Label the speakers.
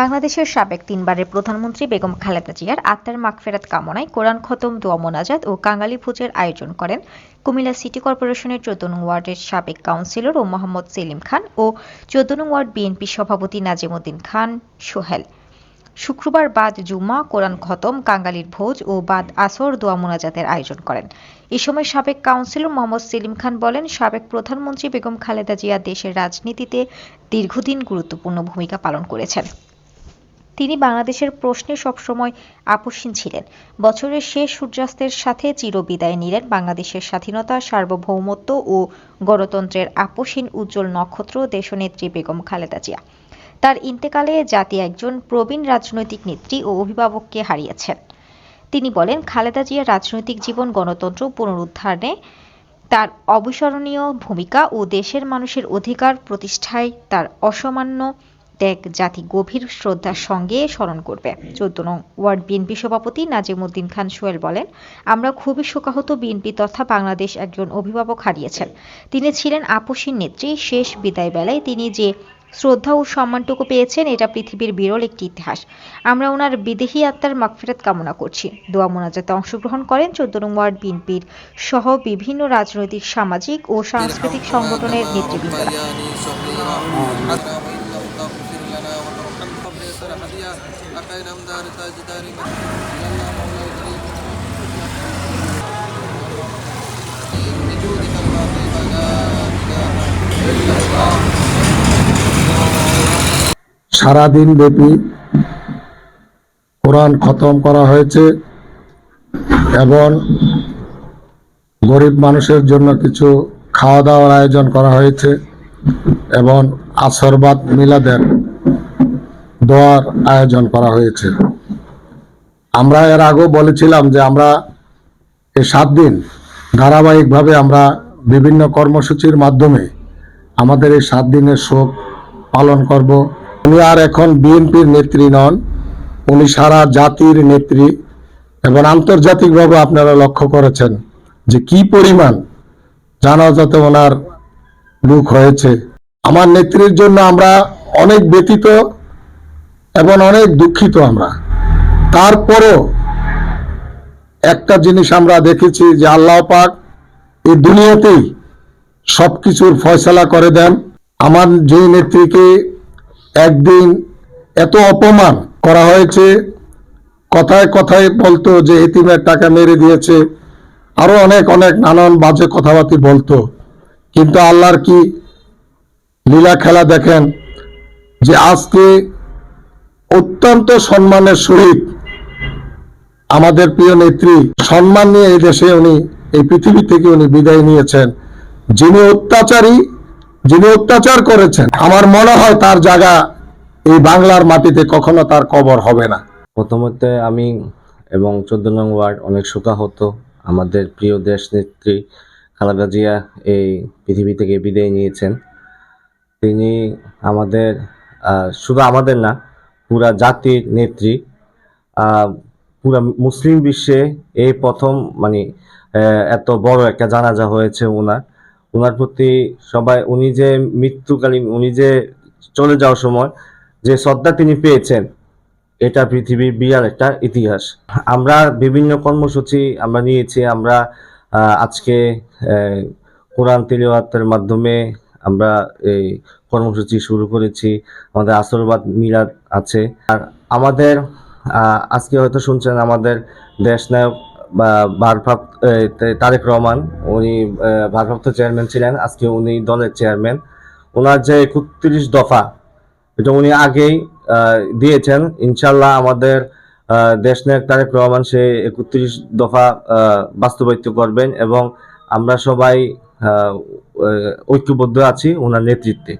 Speaker 1: বাংলাদেশের সাবেক তিনবারের প্রধানমন্ত্রী বেগম খালেদা জিয়ার আত্মার মাগফেরাত কামনায় কোরআন খতম, দোয়া, মোনাজাত ও কাঙালি ভোজের আয়োজন করেন কুমিল্লা সিটি কর্পোরেশনের চোদ্দ নং ওয়ার্ডের সাবেক কাউন্সিলর ও মোহাম্মদ সেলিম খান ও চোদ্দ নং ওয়ার্ড বিএনপি সভাপতি নাজিমুদ্দিন খান সোহেল। শুক্রবার বাদ জুমা, কোরআন খতম, কাঙ্গালির ভোজ ও বাদ আসর, দোয়া, মোনাজাতের আয়োজন করেন। এ সময় সাবেক কাউন্সিলর মোহাম্মদ সেলিম খান বলেন, সাবেক প্রধানমন্ত্রী বেগম খালেদা জিয়া দেশের রাজনীতিতে দীর্ঘদিন গুরুত্বপূর্ণ ভূমিকা পালন করেছেন। তিনি বাংলাদেশের প্রশ্নে সবসময় আপোষহীন ছিলেন। বছরের শেষ সূর্যাস্তের সাথে চিরবিদায় নিলেন বাংলাদেশের স্বাধীনতা, সার্বভৌমত্ব ও গণতন্ত্রের আপোষহীন উজ্জ্বল নক্ষত্র দেশনেত্রী বেগম খালেদা জিয়া। তার ইন্তেকালে জাতি একজন প্রবীণ রাজনৈতিক নেত্রী ও অভিভাবককে হারিয়েছেন। তিনি বলেন, খালেদা জিয়ার রাজনৈতিক জীবন, গণতন্ত্র পুনরুদ্ধারে তার অবিস্মরণীয় ভূমিকা ও দেশের মানুষের অধিকার প্রতিষ্ঠায় তার অসামান্য ত্যাগ জাতি গভীর শ্রদ্ধার সঙ্গে স্মরণ করবে। চোদ্দ নং ওয়ার্ড বিএনপি সভাপতি নাজিমুদ্দিন খান সোহেল বলেন, আমরা খুবই শোকাহত বিএনপি তথা বাংলাদেশ একজন অভিভাবক হারিয়েছেন। তিনি ছিলেন আপসীন নেত্রী। শেষ বিদায় বেলায় তিনি যে শ্রদ্ধা ও সম্মানটুকু পেয়েছেন, এটা পৃথিবীর বিরল একটি ইতিহাস। আমরা ওনার বিদেহী আত্মার মাগফিরাত কামনা করছি। দোয়া মোনাজাতে অংশগ্রহণ করেন চোদ্দ নং ওয়ার্ড বিএনপির সহ বিভিন্ন রাজনৈতিক, সামাজিক ও সাংস্কৃতিক সংগঠনের নেতৃবৃন্দরা।
Speaker 2: সারাদিন ব্যাপী কোরআন খতম করা হয়েছে এবং গরিব মানুষের জন্য কিছু খাওয়া দাওয়ার আয়োজন করা হয়েছে এবং আসরবাদ মিলাদের দোয়ার আয়োজন করা হয়েছে। আমরা এর আগেও বলেছিলাম যে আমরা এই সাত দিন ধারাবাহিকভাবে আমরা বিভিন্ন কর্মসূচির মাধ্যমে আমাদের এই সাত দিনের শোক পালন করব। উনি আর এখন বিএনপির নেত্রী নন, উনি সারা জাতির নেত্রী এবং আন্তর্জাতিকভাবে আপনারা লক্ষ্য করেছেন যে কি পরিমাণ জানা জানাজাতে ওনার লুক হয়েছে। আমার নেত্রীর জন্য আমরা অনেক ব্যতীত এবং অনেক দুঃখিত আমরা। তারপরও একটা জিনিস আমরা দেখেছি যে আল্লাহ পাক এই দুনিয়াতেই সবকিছুর ফয়সালা করে দেন। আমার যে নেত্রীকে একদিন এত অপমান করা হয়েছে, কথায় কথায় বলতো যে এতিমের টাকা মেরে দিয়েছে, আরও অনেক অনেক নানান বাজে কথাবার্তি বলতো। কিন্তু আল্লাহর কি লীলা খেলা দেখেন যে আজকে অত্যন্ত সম্মানের সহিত আমাদের প্রিয় নেত্রী সম্মান নিয়ে এই দেশে উনি, এই পৃথিবী থেকে উনি বিদায় নিয়েছেন। যিনি অত্যাচারী, যিনি অত্যাচার করেছেন, আমার মনে হয় তার জায়গা এই বাংলার মাটিতে কখনো তার কবর হবে না।
Speaker 3: প্রথমত আমি এবং চোদ্দ নং ওয়ার্ড অনেক শোকাহত। আমাদের প্রিয় দেশ নেত্রী খালেদা জিয়া এই পৃথিবী থেকে বিদায় নিয়েছেন। তিনি আমাদের শুধু আমাদের না পুরা জাতির নেত্রী পুরা মুসলিম বিশ্বে এই প্রথম মানে এত বড় একটা জানাজা হয়েছে ওনার ওনার প্রতি সবাই, উনি যে মৃত্যুকালীন, উনি যে চলে যাওয়ার সময় যে শ্রদ্ধা তিনি পেয়েছেন, এটা পৃথিবীর বিরাট একটা ইতিহাস। আমরা বিভিন্ন কর্মসূচি আমরা নিয়েছি, আমরা আজকে কোরআন তিলাওয়াতের মাধ্যমে আমরা এই কর্মসূচি শুরু করেছি। আমাদের আসরবাদ মিলাদ আছে। আর আমাদের আজকে হয়তো শুনছেন আমাদের দেশ নায়ক বা ভারপ্রাপ্ত তারেক রহমান। উনি ভারপ্রাপ্ত চেয়ারম্যান ছিলেন। আজকে উনি দলের চেয়ারম্যান। ওনার যে একত্রিশ দফা, এটা উনি আগেই দিয়েছেন। ইনশাল্লাহ আমাদের দেশনায়ক তারেক রহমান সে একত্রিশ দফা বাস্তবায়িত করবেন এবং আমরা সবাই ঐক্যবদ্ধ আছি ওনার নেতৃত্বে।